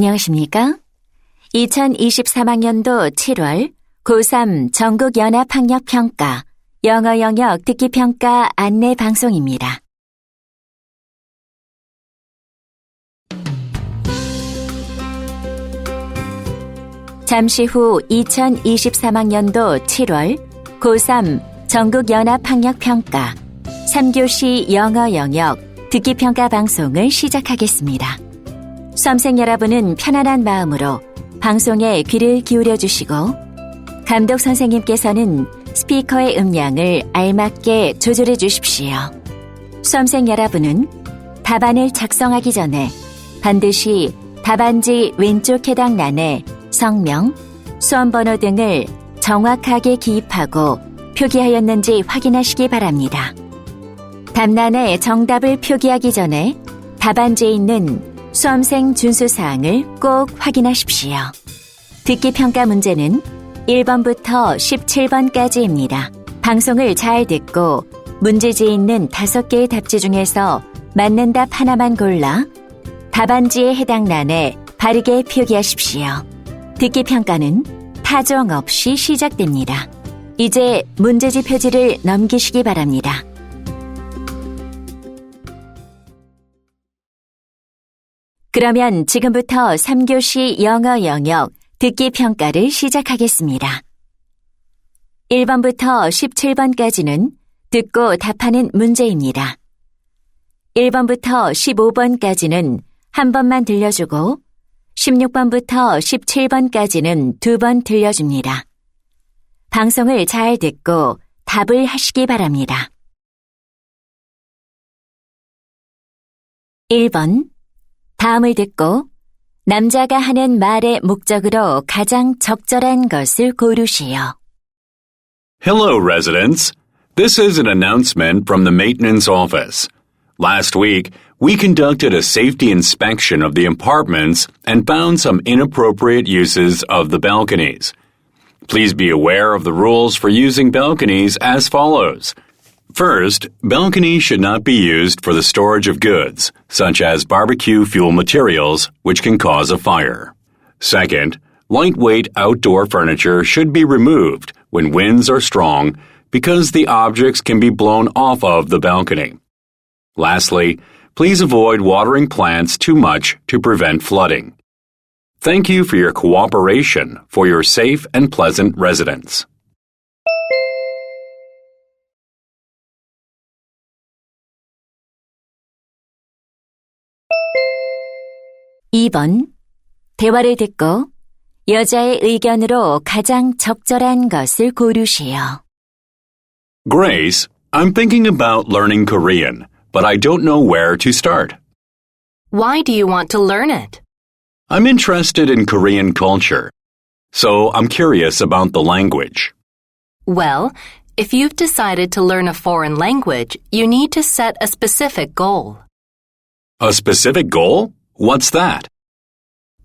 안녕하십니까? 2023학년도 7월 고3 전국연합학력평가 영어 영역 듣기평가 안내 방송입니다. 잠시 후 2023학년도 7월 고3 전국연합학력평가 3교시 영어 영역 듣기평가 방송을 시작하겠습니다. 수험생 여러분은 편안한 마음으로 방송에 귀를 기울여 주시고 감독 선생님께서는 스피커의 음량을 알맞게 조절해 주십시오. 수험생 여러분은 답안을 작성하기 전에 반드시 답안지 왼쪽 해당 란에 성명, 수험 번호 등을 정확하게 기입하고 표기하였는지 확인하시기 바랍니다. 답란에 정답을 표기하기 전에 답안지에 있는 수험생 준수사항을 꼭 확인하십시오. 듣기 평가 문제는 1번부터 17번까지입니다. 방송을 잘 듣고 문제지에 있는 5개의 답지 중에서 맞는 답 하나만 골라 답안지에 해당 란에 바르게 표기하십시오. 듣기 평가는 타정 없이 시작됩니다. 이제 문제지 표지를 넘기시기 바랍니다. 그러면 지금부터 3교시 영어 영역 듣기 평가를 시작하겠습니다. 1번부터 17번까지는 듣고 답하는 문제입니다. 1번부터 15번까지는 한 번만 들려주고 16번부터 17번까지는 두 번 들려줍니다. 방송을 잘 듣고 답을 하시기 바랍니다. 1번. 다음을 듣고 남자가 하는 말의 목적으로 가장 적절한 것을 고르시오. Hello, residents. This is an announcement from the maintenance office. Last week, we conducted a safety inspection of the apartments and found some inappropriate uses of the balconies. Please be aware of the rules for using balconies as follows. First, balconies should not be used for the storage of goods, such as barbecue fuel materials, which can cause a fire. Second, lightweight outdoor furniture should be removed when winds are strong because the objects can be blown off of the balcony. Lastly, please avoid watering plants too much to prevent flooding. Thank you for your cooperation for your safe and pleasant residence. 2번. 대화를 듣고 여자의 의견으로 가장 적절한 것을 고르시오. Grace, I'm thinking about learning Korean, but I don't know where to start. Why do you want to learn it? I'm interested in Korean culture, so I'm curious about the language. Well, if you've decided to learn a foreign language, you need to set a specific goal. A specific goal? What's that?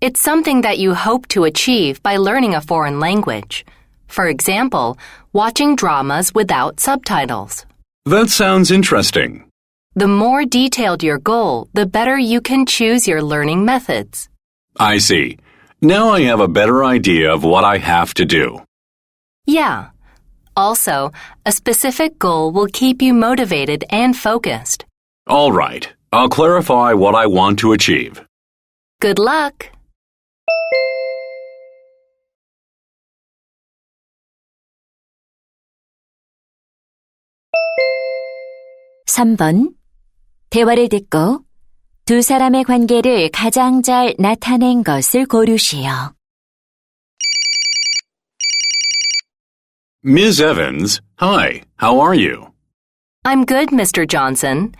It's something that you hope to achieve by learning a foreign language. For example, watching dramas without subtitles. That sounds interesting. The more detailed your goal, the better you can choose your learning methods. I see. Now I have a better idea of what I have to do. Yeah. Also, a specific goal will keep you motivated and focused. All right. I'll clarify what I want to achieve. Good luck! 3번. 대화를 듣고 두 사람의 관계를 가장 잘 나타낸 것을 고르시오. Ms. Evans, hi. How are you? I'm good, Mr. Johnson.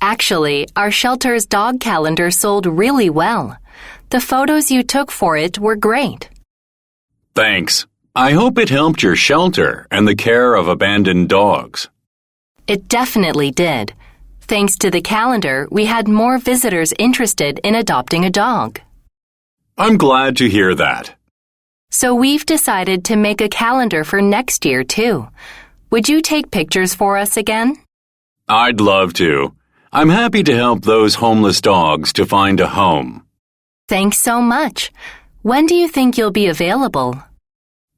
Actually, our shelter's dog calendar sold really well. The photos you took for it were great. Thanks. I hope it helped your shelter and the care of abandoned dogs. It definitely did. Thanks to the calendar, we had more visitors interested in adopting a dog. I'm glad to hear that. So we've decided to make a calendar for next year, too. Would you take pictures for us again? I'd love to. I'm happy to help those homeless dogs to find a home. Thanks so much. When do you think you'll be available?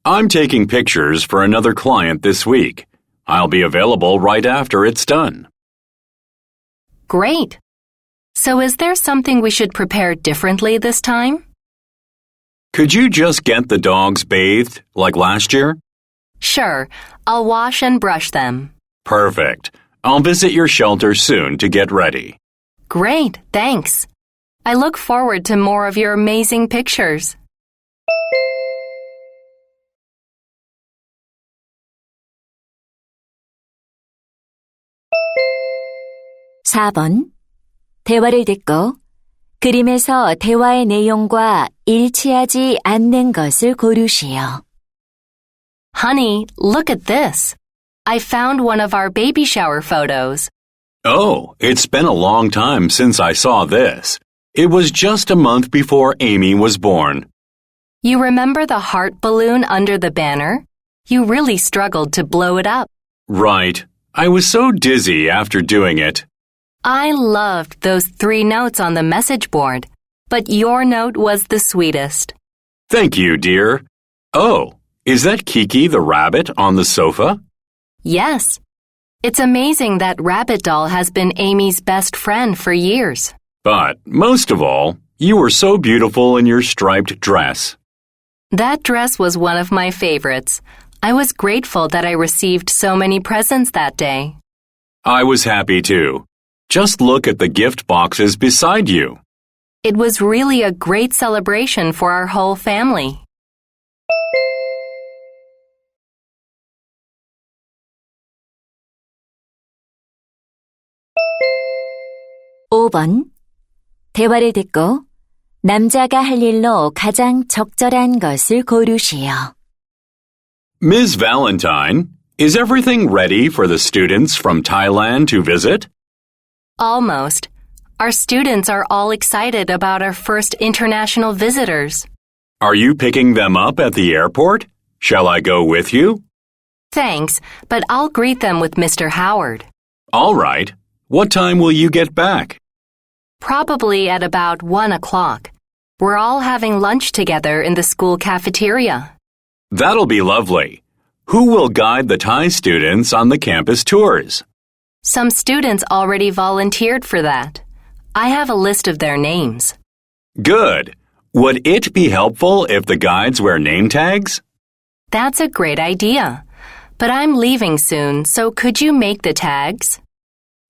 I'm taking pictures for another client this week. I'll be available right after it's done. Great. So is there something we should prepare differently this time? Could you just get the dogs bathed like last year? Sure, I'll wash and brush them. Perfect. I'll visit your shelter soon to get ready. Great, thanks. I look forward to more of your amazing pictures. 사 번 대화를 듣고 그림에서 대화의 내용과 일치하지 않는 것을 고르시오. Honey, look at this. I found one of our baby shower photos. Oh, it's been a long time since I saw this. It was just a month before Amy was born. You remember the heart balloon under the banner? You really struggled to blow it up. Right. I was so dizzy after doing it. I loved those three notes on the message board, but your note was the sweetest. Thank you, dear. Oh, is that Kiki the rabbit on the sofa? Yes. It's amazing that Rabbit Doll has been Amy's best friend for years. But most of all, you were so beautiful in your striped dress. That dress was one of my favorites. I was grateful that I received so many presents that day. I was happy too. Just look at the gift boxes beside you. It was really a great celebration for our whole family. 오 번 대화를 듣고 남자가 할 일로 가장 적절한 것을 고르시오. Ms. Valentine, is everything ready for the students from Thailand to visit? Almost. Our students are all excited about our first international visitors. Are you picking them up at the airport? Shall I go with you? Thanks, but I'll greet them with Mr. Howard. All right. What time will you get back? Probably at about one o'clock. We're all having lunch together in the school cafeteria. That'll be lovely. Who will guide the Thai students on the campus tours? Some students already volunteered for that. I have a list of their names. Good. Would it be helpful if the guides wear name tags? That's a great idea. But I'm leaving soon, so could you make the tags?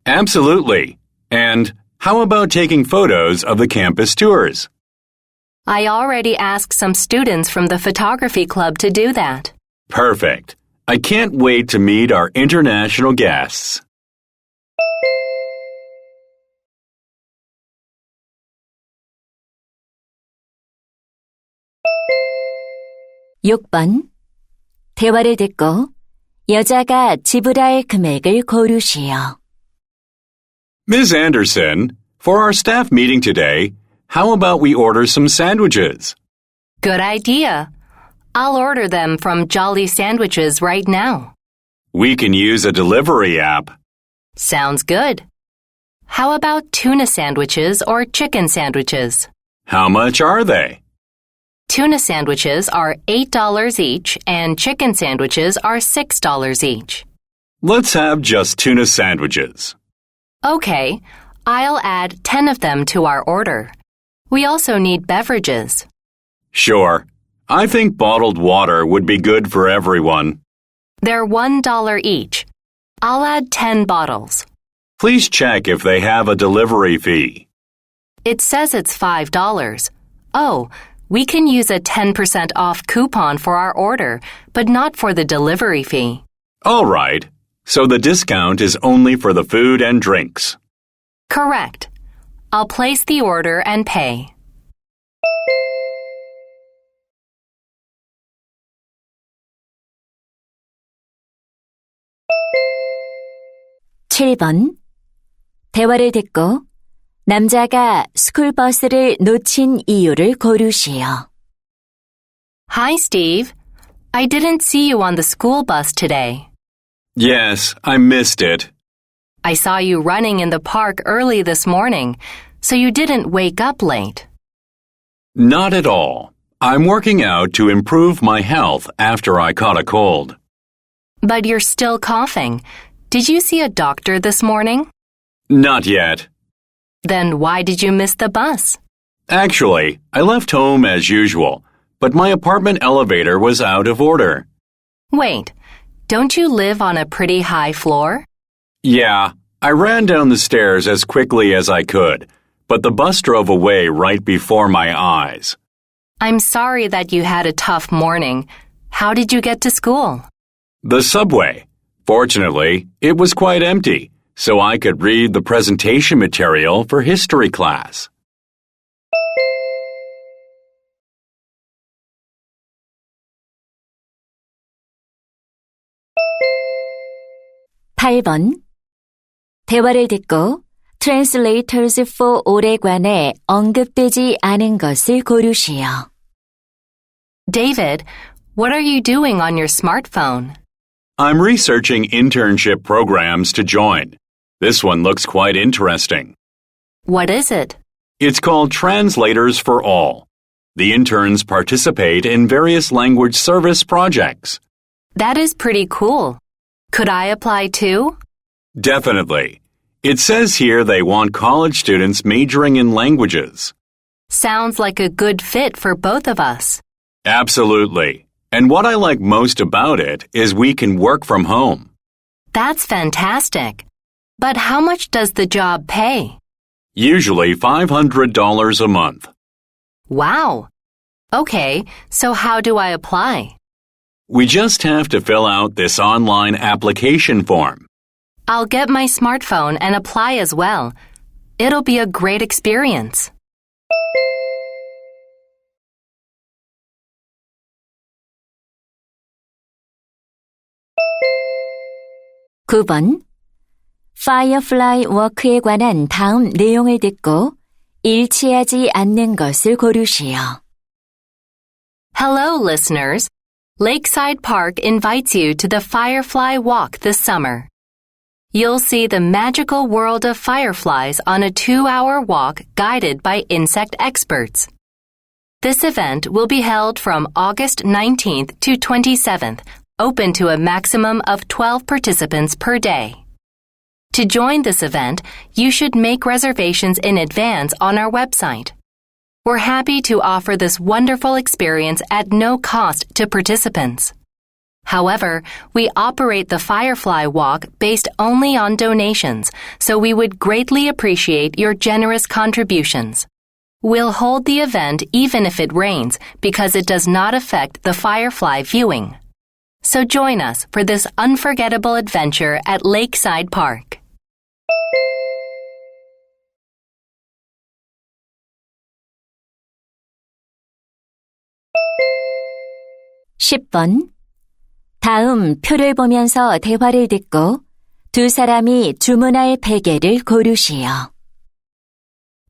Absolutely. And how about taking photos of the campus tours? I already asked some students from the photography club to do that. Perfect. I can't wait to meet our international guests. 육 번 대화를 듣고 여자가 지불할 금액을 고르시오. Ms. Anderson, for our staff meeting today, how about we order some sandwiches? Good idea. I'll order them from Jolly Sandwiches right now. We can use a delivery app. Sounds good. How about tuna sandwiches or chicken sandwiches? How much are they? Tuna sandwiches are $8 each and chicken sandwiches are $6 each. Let's have just tuna sandwiches. Okay, I'll add 10 of them to our order. We also need beverages. Sure. I think bottled water would be good for everyone. They're $1 each. I'll add 10 bottles. Please check if they have a delivery fee. It says it's $5. Oh, we can use a 10% off coupon for our order, but not for the delivery fee. All right So the discount is only for the food and drinks. Correct. I'll place the order and pay. 칠 번 대화를 듣고 남자가 스쿨버스를 놓친 이유를 고르시오. Hi, Steve. I didn't see you on the school bus today. Yes, I missed it. I saw you running in the park early this morning, so you didn't wake up late. Not at all. I'm working out to improve my health after I caught a cold. But you're still coughing. Did you see a doctor this morning? Not yet. Then why did you miss the bus? Actually, I left home as usual, but my apartment elevator was out of order. Wait, don't you live on a pretty high floor? Yeah, I ran down the stairs as quickly as I could, but the bus drove away right before my eyes. I'm sorry that you had a tough morning. How did you get to school? The subway. Fortunately, it was quite empty, so I could read the presentation material for history class. 팔번 대화를 듣고 Translators for All에 관해 언급되지 않은 것을 고르시오. David, what are you doing on your smartphone? I'm researching internship programs to join. This one looks quite interesting. What is it? It's called Translators for All. The interns participate in various language service projects. That is pretty cool. Could I apply too? Definitely. It says here they want college students majoring in languages. Sounds like a good fit for both of us. Absolutely. And what I like most about it is we can work from home. That's fantastic. But how much does the job pay? Usually $500 a month. Wow. Okay, so how do I apply? We just have to fill out this online application form. I'll get my smartphone and apply as well. It'll be a great experience. 구번 Firefly Work에 관한 다음 내용을 듣고 일치하지 않는 것을 고르시오. Hello, listeners. Lakeside Park invites you to the Firefly Walk this summer. You'll see the magical world of fireflies on a two hour walk guided by insect experts. This event will be held from August 19th to 27th, open to a maximum of 12 participants per day. To join this event, you should make reservations in advance on our website. We're happy to offer this wonderful experience at no cost to participants. However, we operate the Firefly Walk based only on donations, so we would greatly appreciate your generous contributions. We'll hold the event even if it rains because it does not affect the Firefly viewing. So join us for this unforgettable adventure at Lakeside Park. 십 번 다음 표를 보면서 대화를 듣고 두 사람이 주문할 베개를 고르시오.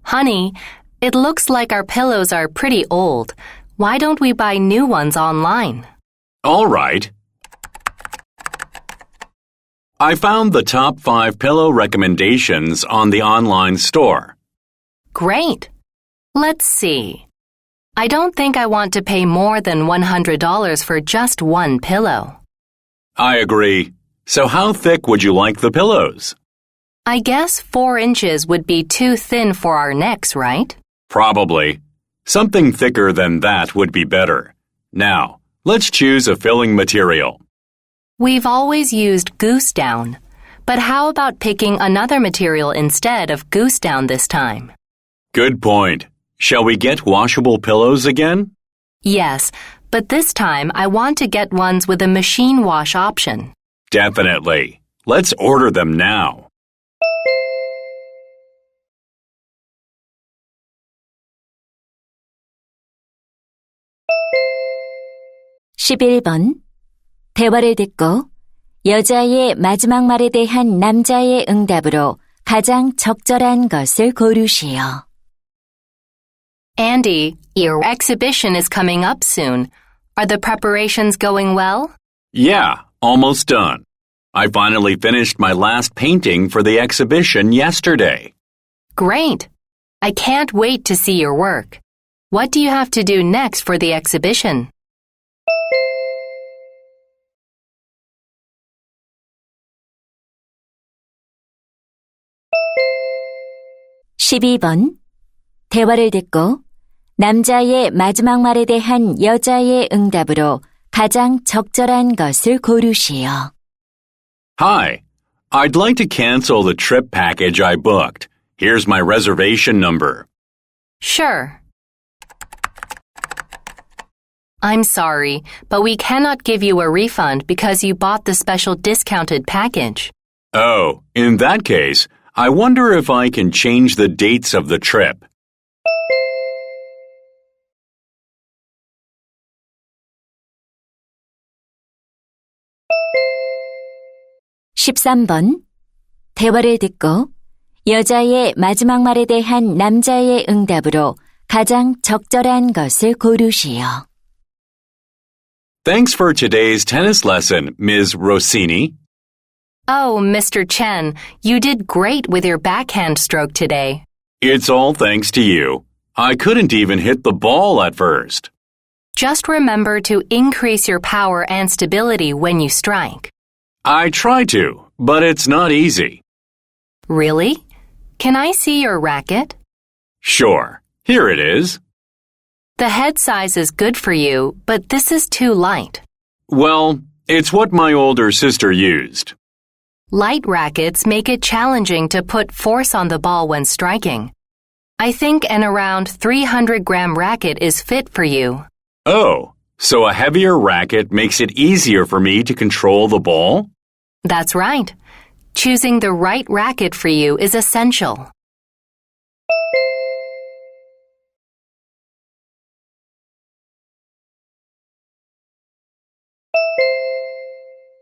Honey, it looks like our pillows are pretty old. Why don't we buy new ones online? All right. I found the top five pillow recommendations on the online store. Great. Let's see. I don't think I want to pay more than $100 for just one pillow. I agree. So how thick would you like the pillows? I guess four inches would be too thin for our necks, right? Probably. Something thicker than that would be better. Now, let's choose a filling material. We've always used goose down. But how about picking another material instead of goose down this time? Good point. Shall we get washable pillows again? Yes, but this time I want to get ones with a machine wash option. Definitely. Let's order them now. 십일 번 대화를 듣고 여자의 마지막 말에 대한 남자의 응답으로 가장 적절한 것을 고르시오. Andy, your exhibition is coming up soon. Are the preparations going well? Yeah, almost done. I finally finished my last painting for the exhibition yesterday. Great. I can't wait to see your work. What do you have to do next for the exhibition? 12번. 대화를 듣고 남자의 마지막 말에 대한 여자의 응답으로 가장 적절한 것을 고르시오. Hi. I'd like to cancel the trip package I booked. Here's my reservation number. Sure. I'm sorry, but we cannot give you a refund because you bought the special discounted package. Oh, in that case, I wonder if I can change the dates of the trip. (13번) 대화를 듣고 여자의 마지막 말에 대한 남자의 응답으로 가장 적절한 것을 고르시오. Thanks for today's tennis lesson, Ms. Rossini. Oh, Mr. Chen, you did great with your backhand stroke today. It's all thanks to you. I couldn't even hit the ball at first. Just remember to increase your power and stability when you strike. I try to, but it's not easy. Really? Can I see your racket? Sure, here it is. The head size is good for you, but this is too light. Well, it's what my older sister used. Light rackets make it challenging to put force on the ball when striking. I think an around 300 gram racket is fit for you. Oh, so a heavier racket makes it easier for me to control the ball? That's right. Choosing the right racket for you is essential.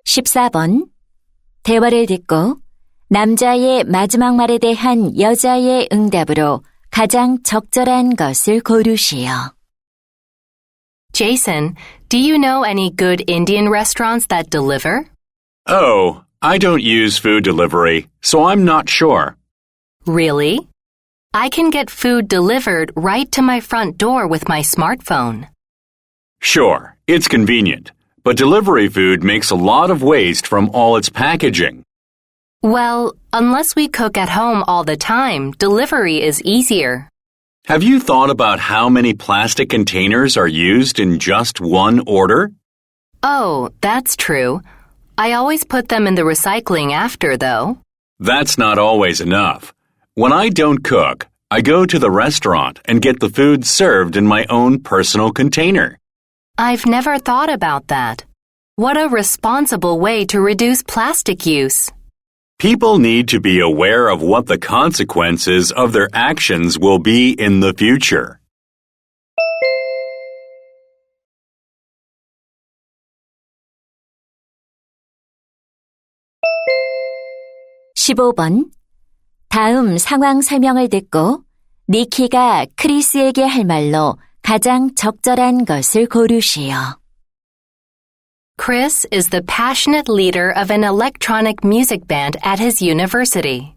(14번) 대화를 듣고 남자의 마지막 말에 대한 여자의 응답으로 가장 적절한 것을 고르시오. Jason, do you know any good Indian restaurants that deliver? Oh, I don't use food delivery, so I'm not sure. Really? I can get food delivered right to my front door with my smartphone. Sure, it's convenient, but delivery food makes a lot of waste from all its packaging. Well, unless we cook at home all the time, delivery is easier. Have you thought about how many plastic containers are used in just one order? Oh, that's true. I always put them in the recycling after, though. That's not always enough. When I don't cook, I go to the restaurant and get the food served in my own personal container. I've never thought about that. What a responsible way to reduce plastic use. People need to be aware of what the consequences of their actions will be in the future. (15번) 다음 상황 설명을 듣고 니키가 크리스에게 할 말로 가장 적절한 것을 고르시오. Chris is the passionate leader of an electronic music band at his university.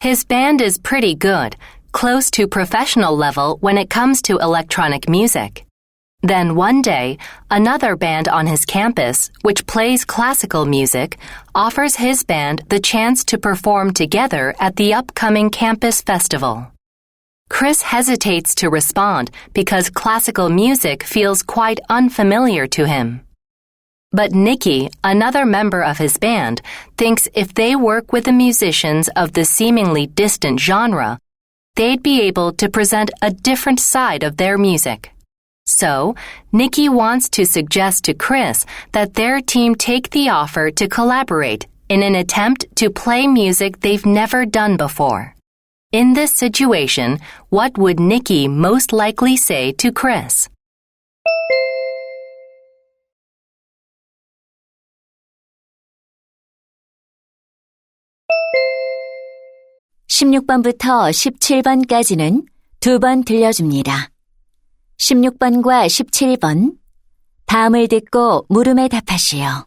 His band is pretty good, close to professional level when it comes to electronic music. Then one day, another band on his campus, which plays classical music, offers his band the chance to perform together at the upcoming campus festival. Chris hesitates to respond because classical music feels quite unfamiliar to him. But Nikki, another member of his band, thinks if they work with the musicians of the seemingly distant genre, they'd be able to present a different side of their music. So, Nikki wants to suggest to Chris that their team take the offer to collaborate in an attempt to play music they've never done before. In this situation, what would Nikki most likely say to Chris? 16번부터 17번까지는 두 번 들려줍니다. 16번과 17번. 다음을 듣고 물음에 답하시오.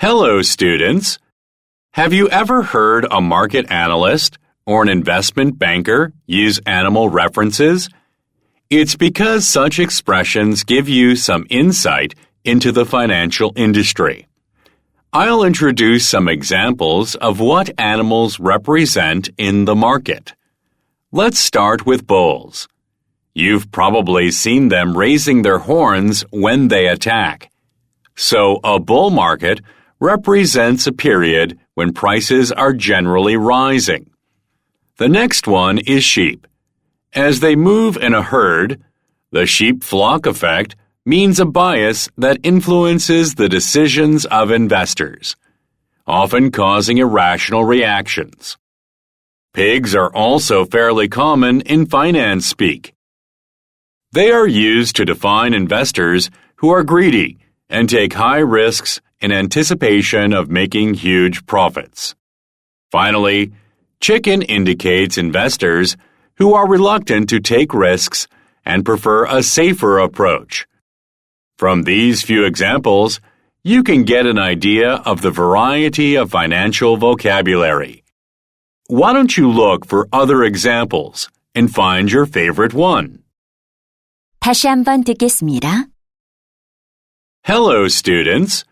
Hello, students. Have you ever heard a market analyst or an investment banker use animal references It's because such expressions give you some insight into the financial industry. I'll introduce some examples of what animals represent in the market. Let's start with bulls. You've probably seen them raising their horns when they attack. So a bull market represents a period when prices are generally rising. The next one is sheep. As they move in a herd, the sheep flock effect means a bias that influences the decisions of investors, often causing irrational reactions. Pigs are also fairly common in finance speak. They are used to define investors who are greedy and take high risks in anticipation of making huge profits. Finally, chicken indicates investors who are reluctant to take risks and prefer a safer approach. From these few examples, you can get an idea of the variety of financial vocabulary. Why don't you look for other examples and find your favorite one? 다시 한번 듣겠습니다. Hello, students.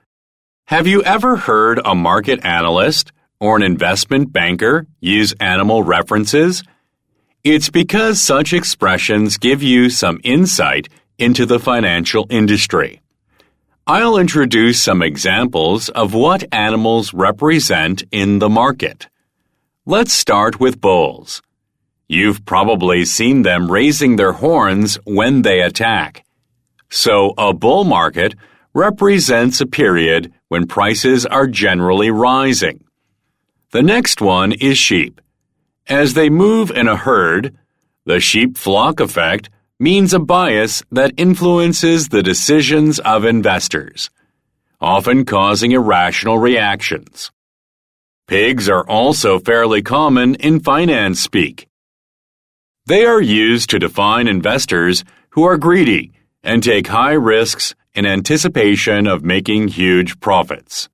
Have you ever heard a market analyst or an investment banker use animal references? It's because such expressions give you some insight into the financial industry. I'll introduce some examples of what animals represent in the market. Let's start with bulls. You've probably seen them raising their horns when they attack. So a bull market represents a period when prices are generally rising. The next one is sheep. As they move in a herd, the sheep flock effect means a bias that influences the decisions of investors, often causing irrational reactions. Pigs are also fairly common in finance speak. They are used to define investors who are greedy and take high risks in anticipation of making huge profits.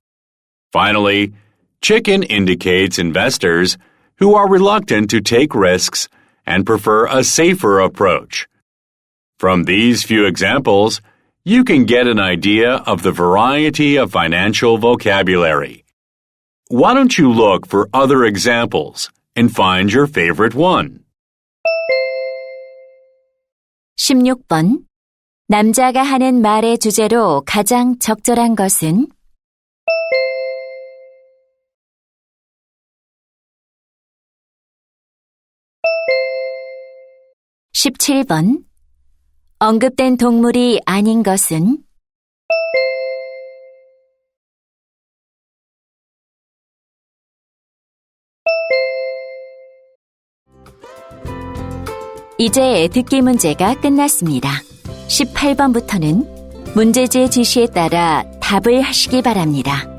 Finally, chicken indicates investors who are reluctant to take risks and prefer a safer approach. From these few examples, you can get an idea of the variety of financial vocabulary. Why don't you look for other examples and find your favorite one? 16번. 남자가 하는 말의 주제로 가장 적절한 것은? (17번) 언급된 동물이 아닌 것은? 이제 듣기 문제가 끝났습니다. 18번부터는 문제지의 지시에 따라 답을 하시기 바랍니다.